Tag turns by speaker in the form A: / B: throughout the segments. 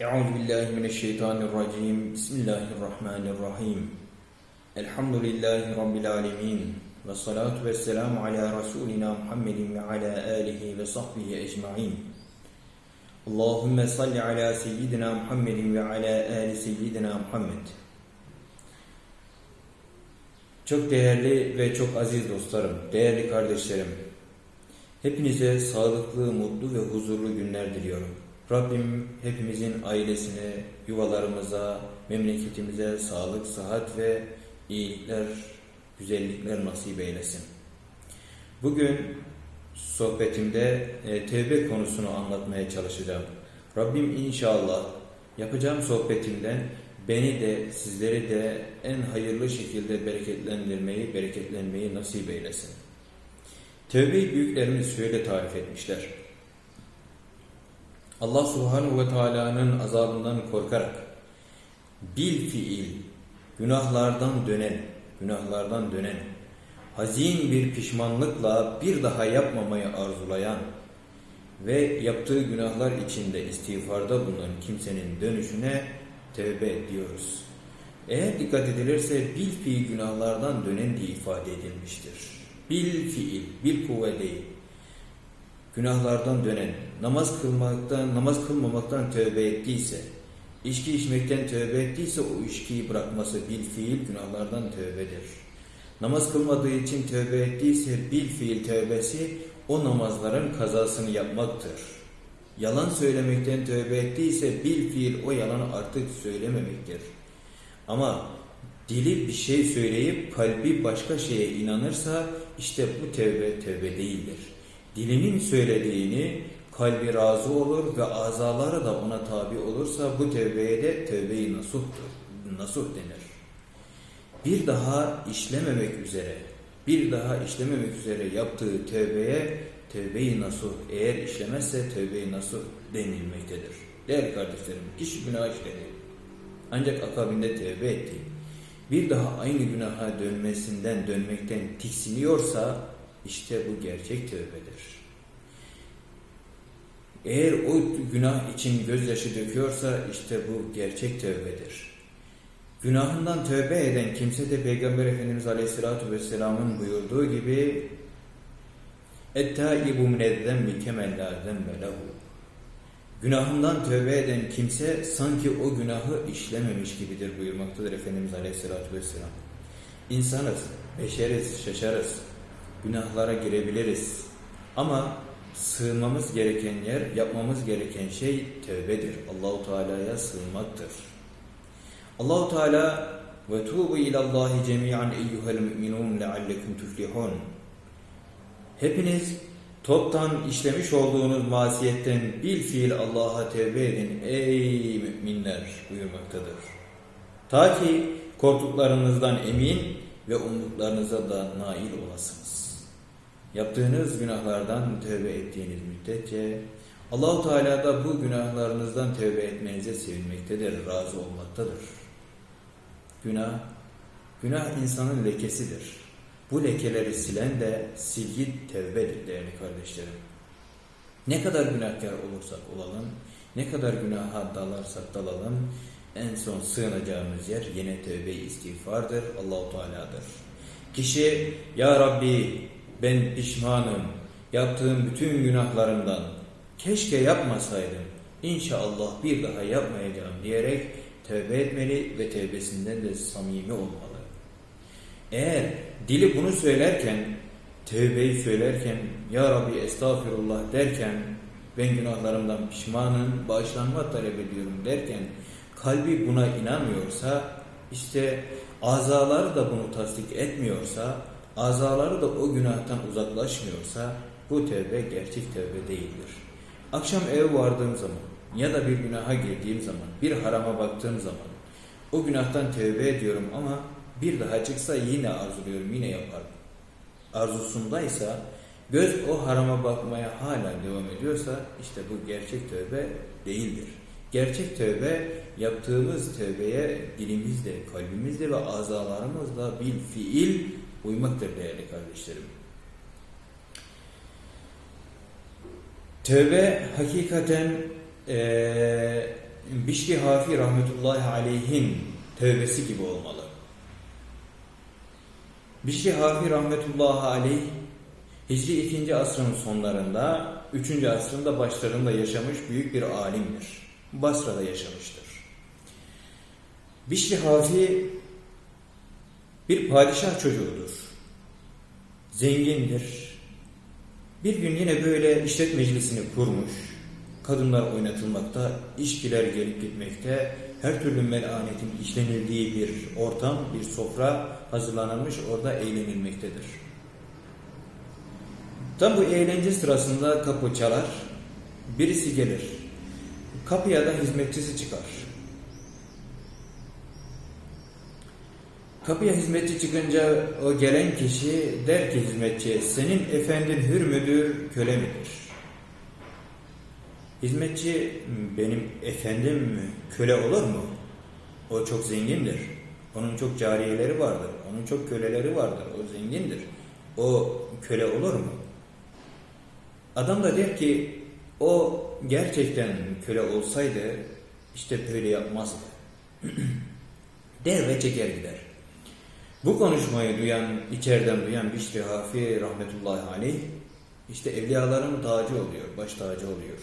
A: Euzu billahi mineşşeytanirracim. Bismillahirrahmanirrahim. Elhamdülillahi rabbil alamin. Ve salatu vesselamu ala rasulina Muhammedin ve ala alihi ve sahbihi ecmaîn. Allahumme salli ala seyyidina Muhammedin ve ala ali seyyidina Muhammed. Çok değerli ve çok aziz dostlarım, değerli kardeşlerim. Hepinize sağlıklı, mutlu ve huzurlu günler diliyorum. Rabbim hepimizin ailesine, yuvalarımıza, memleketimize sağlık, sıhhat ve iyilikler, güzellikler nasip eylesin. Bugün sohbetimde e, tevbe konusunu anlatmaya çalışacağım. Rabbim inşallah yapacağım sohbetimden beni de sizleri de en hayırlı şekilde bereketlendirmeyi, bereketlenmeyi nasip eylesin. Tevbe-i büyüklerimiz şöyle tarif etmişler. Allah subhanahu ve teala'nın azabından korkarak bil fiil günahlardan dönen, günahlardan dönen, hazin bir pişmanlıkla bir daha yapmamayı arzulayan ve yaptığı günahlar içinde istiğfarda bulunan kimsenin dönüşüne tevbe diyoruz. Eğer dikkat edilirse bil fiil günahlardan dönen diye ifade edilmiştir. Bil fiil, bil kuvve değil günahlardan dönen, namaz kılmaktan, namaz kılmamaktan tövbe ettiyse, içki içmekten tövbe ettiyse o içkiyi bırakması bil fiil günahlardan tövbedir. Namaz kılmadığı için tövbe ettiyse bil fiil tövbesi o namazların kazasını yapmaktır. Yalan söylemekten tövbe ettiyse bil fiil o yalanı artık söylememektir. Ama dili bir şey söyleyip kalbi başka şeye inanırsa işte bu tövbe tövbe değildir dilinin söylediğini kalbi razı olur ve azaları da ona tabi olursa bu tevbeye de tevbe-i nasuhtur. Nasuh denir. Bir daha işlememek üzere, bir daha işlememek üzere yaptığı tevbeye tevbe-i nasuh, eğer işlemezse tevbe-i nasuh denilmektedir. Değerli kardeşlerim, kişi günah işledi. Ancak akabinde tevbe etti. Bir daha aynı günaha dönmesinden, dönmekten tiksiniyorsa işte bu gerçek tövbedir. Eğer o günah için gözyaşı döküyorsa işte bu gerçek tövbedir. Günahından tövbe eden kimse de Peygamber Efendimiz Aleyhisselatü Vesselam'ın buyurduğu gibi اَتَّائِبُ مِنَ الذَّنْبِ كَمَنْ لَا ذَنْبَ لَهُ Günahından tövbe eden kimse sanki o günahı işlememiş gibidir buyurmaktadır Efendimiz Aleyhisselatü Vesselam. İnsanız, beşeriz, şaşarız, günahlara girebiliriz. Ama sığınmamız gereken yer, yapmamız gereken şey tövbedir. Allahu Teala'ya sığınmaktır. Allahu Teala ve tubu ilallahi cemiyan eyyuhel müminun leallekum tuflihun. Hepiniz toptan işlemiş olduğunuz masiyetten bil fiil Allah'a tevbe edin ey müminler buyurmaktadır. Ta ki korktuklarınızdan emin ve umduklarınıza da nail olasınız. Yaptığınız günahlardan tövbe ettiğiniz müddetçe Allahu Teala da bu günahlarınızdan tövbe etmenize sevinmektedir, razı olmaktadır. Günah, günah insanın lekesidir. Bu lekeleri silen de silgi tevbedir değerli kardeşlerim. Ne kadar günahkar olursak olalım, ne kadar günaha dalarsak dalalım, en son sığınacağımız yer yine tövbe istiğfardır, Allahu Teala'dır. Kişi ya Rabbi ben pişmanım, yaptığım bütün günahlarımdan keşke yapmasaydım, inşallah bir daha yapmayacağım diyerek tövbe etmeli ve tövbesinden de samimi olmalı. Eğer dili bunu söylerken, tövbeyi söylerken, Ya Rabbi estağfirullah derken, ben günahlarımdan pişmanım, bağışlanma talep ediyorum derken, kalbi buna inanmıyorsa, işte azaları da bunu tasdik etmiyorsa, azaları da o günahtan uzaklaşmıyorsa, bu tövbe gerçek tövbe değildir. Akşam eve vardığım zaman ya da bir günaha girdiğim zaman, bir harama baktığım zaman, o günahtan tövbe ediyorum ama bir daha çıksa yine arzuluyorum, yine yaparım. Arzusundaysa, göz o harama bakmaya hala devam ediyorsa, işte bu gerçek tövbe değildir. Gerçek tövbe yaptığımız tövbeye dilimizle, kalbimizle ve azalarımızla bil fiil uymaktır değerli kardeşlerim. Tövbe hakikaten ee, Bişri Hafi rahmetullahi aleyhin tövbesi gibi olmalı. Bişri Hafi rahmetullahi aleyh Hicri 2. asrın sonlarında 3. asrın başlarında yaşamış büyük bir alimdir. Basra'da yaşamıştır. Bişri Hafi bir padişah çocuğudur. Zengindir. Bir gün yine böyle işlet meclisini kurmuş. Kadınlar oynatılmakta, içkiler gelip gitmekte, her türlü melanetin işlenildiği bir ortam, bir sofra hazırlanmış orada eğlenilmektedir. Tam bu eğlence sırasında kapı çalar, birisi gelir. Kapıya da hizmetçisi çıkar. Kapıya hizmetçi çıkınca o gelen kişi der ki hizmetçiye senin efendin hür müdür köle midir? Hizmetçi benim efendim köle olur mu? O çok zengindir. Onun çok cariyeleri vardır. Onun çok köleleri vardır. O zengindir. O köle olur mu? Adam da der ki o gerçekten köle olsaydı işte böyle yapmazdı. der ve çeker gider. Bu konuşmayı duyan, içeriden duyan Bişri Hafi rahmetullahi aleyh işte evliyaların tacı oluyor, baş tacı oluyor.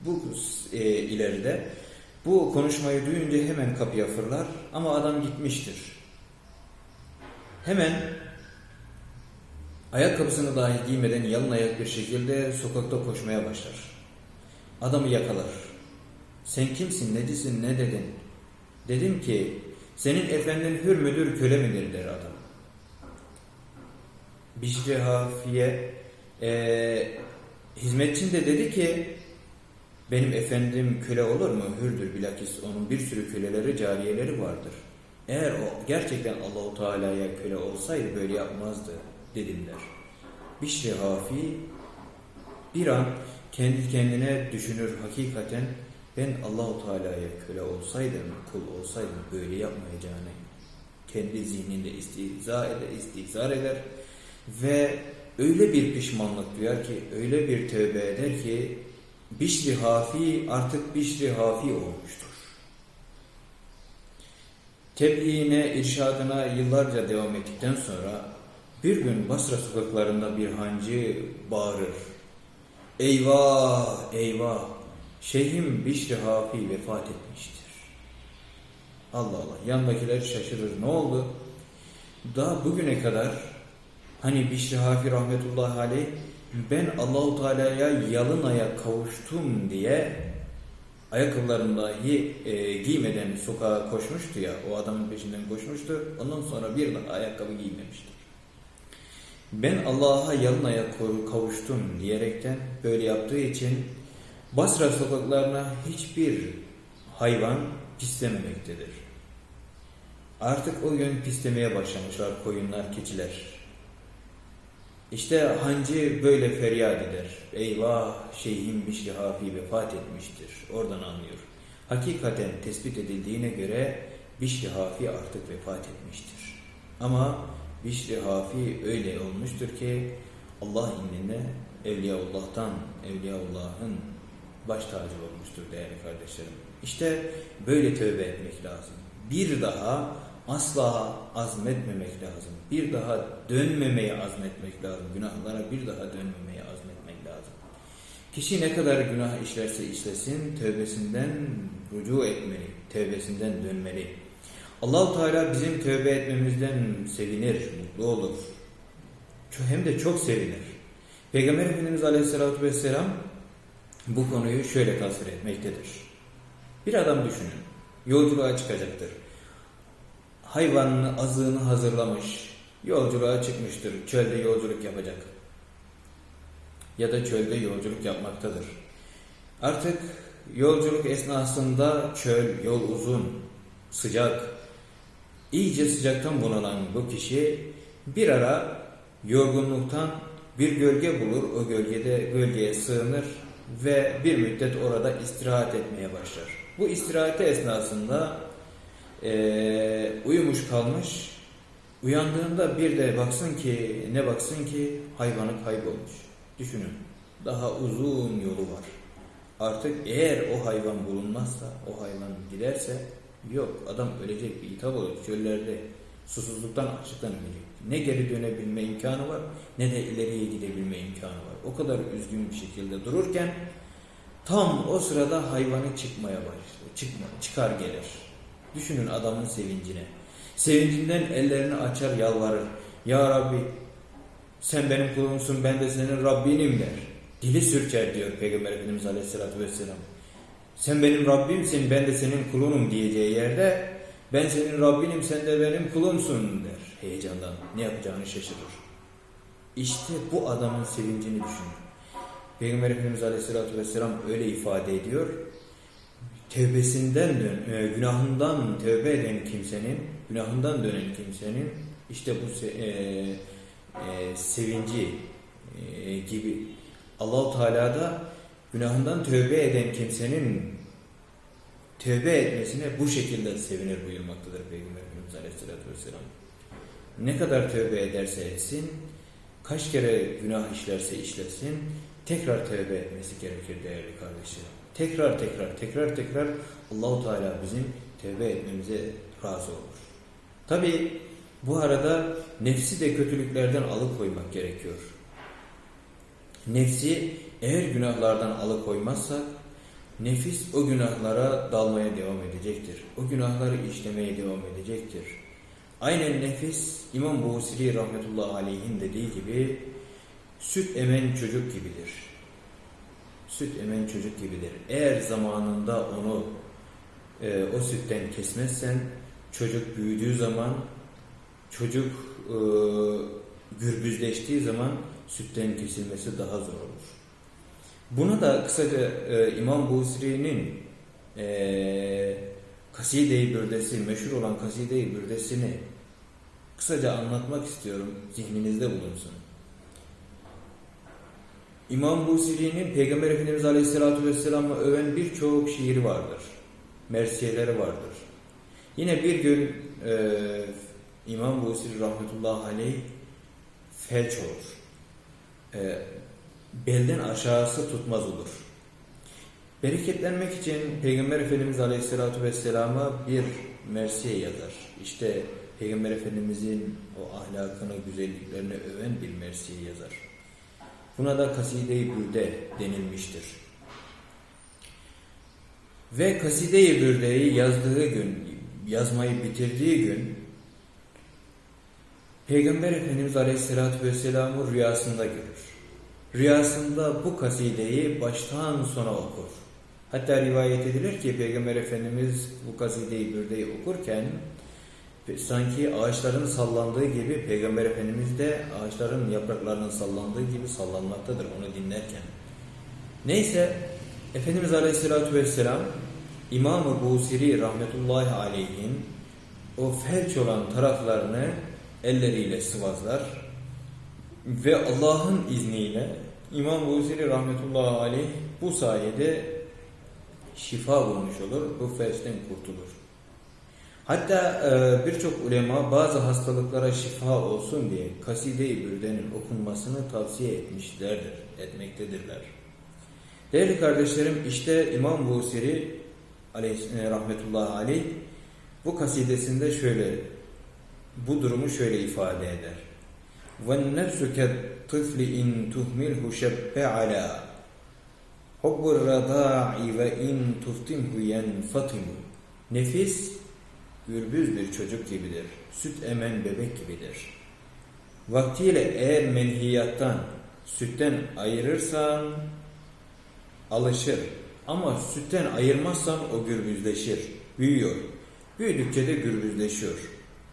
A: Bu e, ileride bu konuşmayı duyunca hemen kapıya fırlar ama adam gitmiştir. Hemen ayakkabısını dahi giymeden yalın ayak bir şekilde sokakta koşmaya başlar. Adamı yakalar. Sen kimsin, necisin, ne dedin? Dedim ki senin efendin hür müdür köle midir der adam. Bişri Hafiye e, hizmetçin de dedi ki benim efendim köle olur mu? Hürdür bilakis onun bir sürü köleleri, cariyeleri vardır. Eğer o gerçekten Allahu Teala'ya köle olsaydı böyle yapmazdı dedim der. Bişri Hafi bir an kendi kendine düşünür hakikaten ben Allahu Teala'ya köle olsaydım, kul olsaydım böyle yapmayacağını kendi zihninde istihza eder, istihzar eder ve öyle bir pişmanlık duyar ki, öyle bir tövbe eder ki Bişri Hafi artık Bişri Hafi olmuştur. Tebliğine, irşadına yıllarca devam ettikten sonra bir gün Basra sokaklarında bir hancı bağırır. Eyvah, eyvah, Şeyhim Bişri Hafi vefat etmiştir. Allah Allah, yandakiler şaşırır. Ne oldu? Daha bugüne kadar hani Bişri Hafi rahmetullahi aleyh ben Allahu Teala'ya yalın ayak kavuştum diye ayakkabılarını dahi e, giymeden sokağa koşmuştu ya o adamın peşinden koşmuştu ondan sonra bir daha ayakkabı giymemiştir. Ben Allah'a yalın ayak kavuştum diyerekten böyle yaptığı için Basra sokaklarına hiçbir hayvan pislememektedir. Artık o gün pislemeye başlamışlar koyunlar, keçiler. İşte hancı böyle feryat eder. Eyvah şeyhim Bişri Hafi vefat etmiştir. Oradan anlıyor. Hakikaten tespit edildiğine göre Bişri Hafi artık vefat etmiştir. Ama Bişri Hafi öyle olmuştur ki Allah indinde Evliyaullah'tan, Evliyaullah'ın baş tacı olmuştur değerli kardeşlerim. İşte böyle tövbe etmek lazım. Bir daha asla azmetmemek lazım. Bir daha dönmemeye azmetmek lazım. Günahlara bir daha dönmemeye azmetmek lazım. Kişi ne kadar günah işlerse işlesin tövbesinden rücu etmeli. Tövbesinden dönmeli. Allahu Teala bizim tövbe etmemizden sevinir, mutlu olur. Hem de çok sevinir. Peygamber Efendimiz Aleyhisselatü Vesselam bu konuyu şöyle tasvir etmektedir. Bir adam düşünün, yolculuğa çıkacaktır. Hayvanını, azığını hazırlamış, yolculuğa çıkmıştır, çölde yolculuk yapacak. Ya da çölde yolculuk yapmaktadır. Artık yolculuk esnasında çöl, yol uzun, sıcak, iyice sıcaktan bunalan bu kişi bir ara yorgunluktan bir gölge bulur, o gölgede gölgeye sığınır ve bir müddet orada istirahat etmeye başlar. Bu istirahati esnasında e, uyumuş kalmış, uyandığında bir de baksın ki, ne baksın ki hayvanı kaybolmuş. Düşünün, daha uzun yolu var. Artık eğer o hayvan bulunmazsa, o hayvan giderse yok adam ölecek bir hitap olur. Çöllerde susuzluktan açlıktan ölecek. Ne geri dönebilme imkanı var ne de ileriye gidebilme imkanı var. O kadar üzgün bir şekilde dururken tam o sırada hayvanı çıkmaya başlıyor. Çıkma, çıkar gelir. Düşünün adamın sevincine. Sevincinden ellerini açar yalvarır. Ya Rabbi sen benim kulumsun ben de senin Rabbinim der. Dili sürçer diyor Peygamber Efendimiz Aleyhisselatü Vesselam. Sen benim Rabbimsin ben de senin kulunum diyeceği yerde ben senin Rabbinim sen de benim kulumsun der. Heyecandan ne yapacağını şaşırır. İşte bu adamın sevincini düşünün. Peygamber Efendimiz Aleyhisselatü Vesselam öyle ifade ediyor. Tevbesinden dön, e, günahından tövbe eden kimsenin, günahından dönen kimsenin işte bu se, e, e, sevinci e, gibi Allahu Teala da günahından tövbe eden kimsenin tövbe etmesine bu şekilde sevinir buyurmaktadır Peygamber Efendimiz Aleyhisselatü Vesselam. Ne kadar tövbe ederse etsin, kaç kere günah işlerse işlesin, tekrar tövbe etmesi gerekir değerli kardeşlerim. Tekrar tekrar tekrar tekrar Allahu Teala bizim tövbe etmemize razı olur. Tabi bu arada nefsi de kötülüklerden alıkoymak gerekiyor. Nefsi eğer günahlardan alıkoymazsak nefis o günahlara dalmaya devam edecektir. O günahları işlemeye devam edecektir. Aynen nefis İmam Buhusiri rahmetullahi aleyhin dediği gibi süt emen çocuk gibidir. Süt emen çocuk gibidir. Eğer zamanında onu e, o sütten kesmezsen çocuk büyüdüğü zaman çocuk e, gürbüzleştiği zaman sütten kesilmesi daha zor olur. Bunu da kısaca e, İmam Busri'nin e, Kaside-i Bürdesi, meşhur olan Kaside-i Bürdesini kısaca anlatmak istiyorum, zihninizde bulunsun. İmam Busiri'nin Peygamber Efendimiz Aleyhisselatü Vesselam'ı öven birçok şiiri vardır. Mersiyeleri vardır. Yine bir gün e, İmam Busiri rahmetullahi aleyh felç olur. E, belden aşağısı tutmaz olur. Bereketlenmek için Peygamber Efendimiz Aleyhisselatü Vesselam'a bir mersiye yazar. İşte Peygamber Efendimizin o ahlakını, güzelliklerini öven bir mersiye yazar. Buna da Kaside-i Bürde denilmiştir. Ve Kaside-i Bürde'yi yazdığı gün, yazmayı bitirdiği gün Peygamber Efendimiz Aleyhisselatü Vesselam'ı rüyasında görür. Rüyasında bu kasideyi baştan sona okur. Hatta rivayet edilir ki Peygamber Efendimiz bu kasideyi bürdeyi okurken sanki ağaçların sallandığı gibi Peygamber Efendimiz de ağaçların yapraklarının sallandığı gibi sallanmaktadır onu dinlerken. Neyse Efendimiz Aleyhisselatü Vesselam İmam-ı Busiri rahmetullahi aleyhin o felç olan taraflarını elleriyle sıvazlar ve Allah'ın izniyle İmam Busiri rahmetullahi aleyh bu sayede şifa bulmuş olur, bu felçten kurtulur. Hatta e, birçok ulema bazı hastalıklara şifa olsun diye Kaside-i Bürde'nin okunmasını tavsiye etmişlerdir, etmektedirler. Değerli kardeşlerim işte İmam Busiri e, rahmetullahi aleyh bu kasidesinde şöyle bu durumu şöyle ifade eder. وَالنَّفْسُ كَالطِّفْلِ اِنْ تُهْمِلْهُ شَبَّ عَلَى حُبُّ الرَّضَاعِ وَاِنْ تُفْتِمْهُ يَنْفَطِمُ Nefis gürbüz bir çocuk gibidir. Süt emen bebek gibidir. Vaktiyle eğer menhiyattan, sütten ayırırsan alışır. Ama sütten ayırmazsan o gürbüzleşir, büyüyor. Büyüdükçe de gürbüzleşiyor.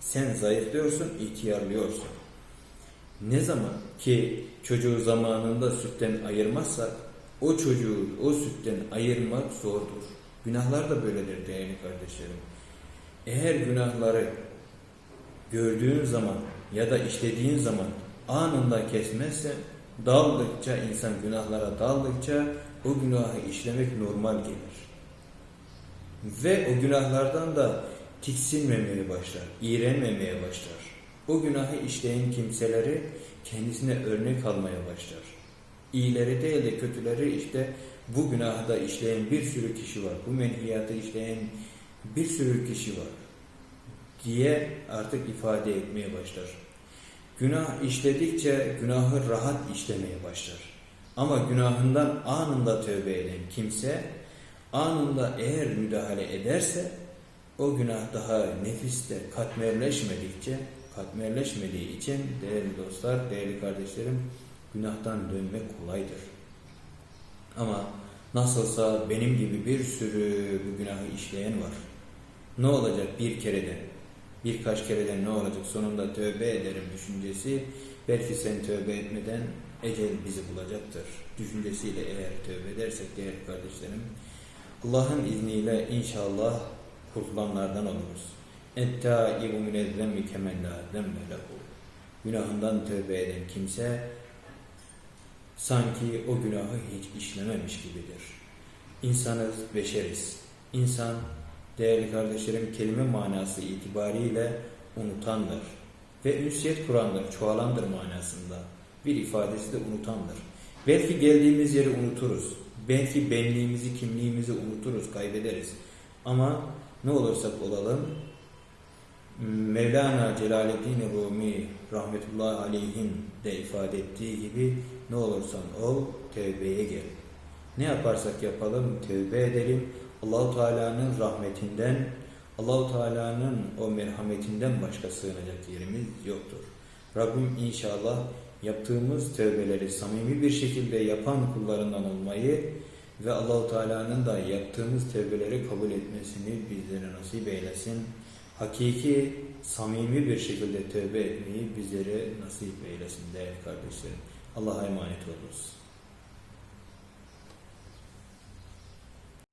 A: Sen zayıflıyorsun, ihtiyarlıyorsun. Ne zaman ki çocuğu zamanında sütten ayırmazsak o çocuğu o sütten ayırmak zordur. Günahlar da böyledir değerli kardeşlerim. Eğer günahları gördüğün zaman ya da işlediğin zaman anında kesmezse daldıkça insan günahlara daldıkça o günahı işlemek normal gelir. Ve o günahlardan da tiksinmemeye başlar, iğrenmemeye başlar. O günahı işleyen kimseleri kendisine örnek almaya başlar. İyileri değil de kötüleri işte bu günahı da işleyen bir sürü kişi var. Bu menhiyatı işleyen bir sürü kişi var diye artık ifade etmeye başlar. Günah işledikçe günahı rahat işlemeye başlar. Ama günahından anında tövbe eden kimse anında eğer müdahale ederse o günah daha nefiste katmerleşmedikçe katmerleşmediği için değerli dostlar, değerli kardeşlerim günahtan dönmek kolaydır. Ama nasılsa benim gibi bir sürü bu günahı işleyen var. Ne olacak bir kerede, birkaç kereden ne olacak sonunda tövbe ederim düşüncesi belki sen tövbe etmeden ecel bizi bulacaktır. Düşüncesiyle eğer tövbe edersek değerli kardeşlerim Allah'ın izniyle inşallah kurtulanlardan oluruz. Ettaibu minezzemmi kemen la zemme lehu. Günahından tövbe eden kimse sanki o günahı hiç işlememiş gibidir. İnsanız, beşeriz. İnsan, değerli kardeşlerim, kelime manası itibariyle unutandır. Ve ünsiyet kurandır, çoğalandır manasında. Bir ifadesi de unutandır. Belki geldiğimiz yeri unuturuz. Belki benliğimizi, kimliğimizi unuturuz, kaybederiz. Ama ne olursak olalım, Mevlana Celaleddin Rumi rahmetullahi aleyhin de ifade ettiği gibi ne olursan ol tevbeye gel. Ne yaparsak yapalım tevbe edelim. Allahu Teala'nın rahmetinden, Allahu Teala'nın o merhametinden başka sığınacak yerimiz yoktur. Rabbim inşallah yaptığımız tövbeleri samimi bir şekilde yapan kullarından olmayı ve Allahu Teala'nın da yaptığımız tövbeleri kabul etmesini bizlere nasip eylesin. Hakiki, samimi bir şekilde tövbe etmeyi bizlere nasip eylesin değerli kardeşlerim. Allah'a emanet olunuz.